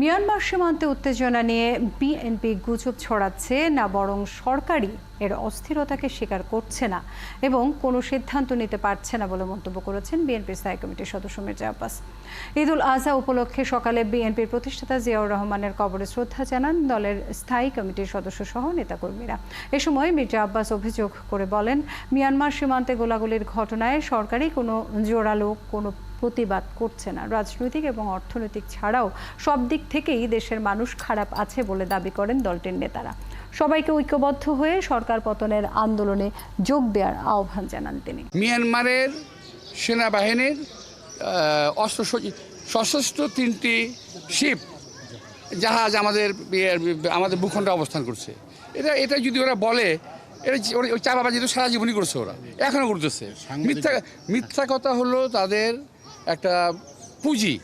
Myanmar সীমান্তে উত্তেজনা নিয়ে বিএনপি গুজব ছড়াচ্ছে না বরং সরকারই এর অস্থিরতাকে স্বীকার করছে না এবং কোনো সিদ্ধান্ত নিতে পারছে না বলে মন্তব্য করেছেন বিএনপির স্থায়ী কমিটির সদস্য মির্জা আব্বাস। ঈদুল আজহা উপলক্ষে সকালে বিএনপির প্রতিষ্ঠাতা জিয়াউর রহমানের কবরে শ্রদ্ধা জানান দলের স্থায়ী কমিটির সদস্য সহ নেতাকর্মীরা। এ সময় মির্জা আব্বাস অভিযোগ করে বলেন, মিয়ানমার সীমান্তে গোলাগুলির ঘটনায় সরকারি কোনো জোরালো কোনো প্রতিবাদ করছে না। রাজনৈতিক এবং অর্থনৈতিক ছাড়াও সব দিক থেকেই দেশের মানুষ খারাপ আছে বলে দাবি করেন দলটির নেতারা। সবাইকে ঐক্যবদ্ধ হয়ে সরকার পতনের আন্দোলনে যোগ দেওয়ার আহ্বান জানান তিনি। মিয়ানমারের সেনাবাহিনীর অস্ত্র সশস্ত্র তিনটি শিপ জাহাজ আমাদের আমাদের ভূখণ্ডে অবস্থান করছে। এটা এটা যদি ওরা বলে এটা ওই চাপাবাজি তো সারা জীবনই করছে ওরা। এখনও করতেছে। মিথ্যা মিথ্যা কথা হলো তাদের একটা পুঁজি।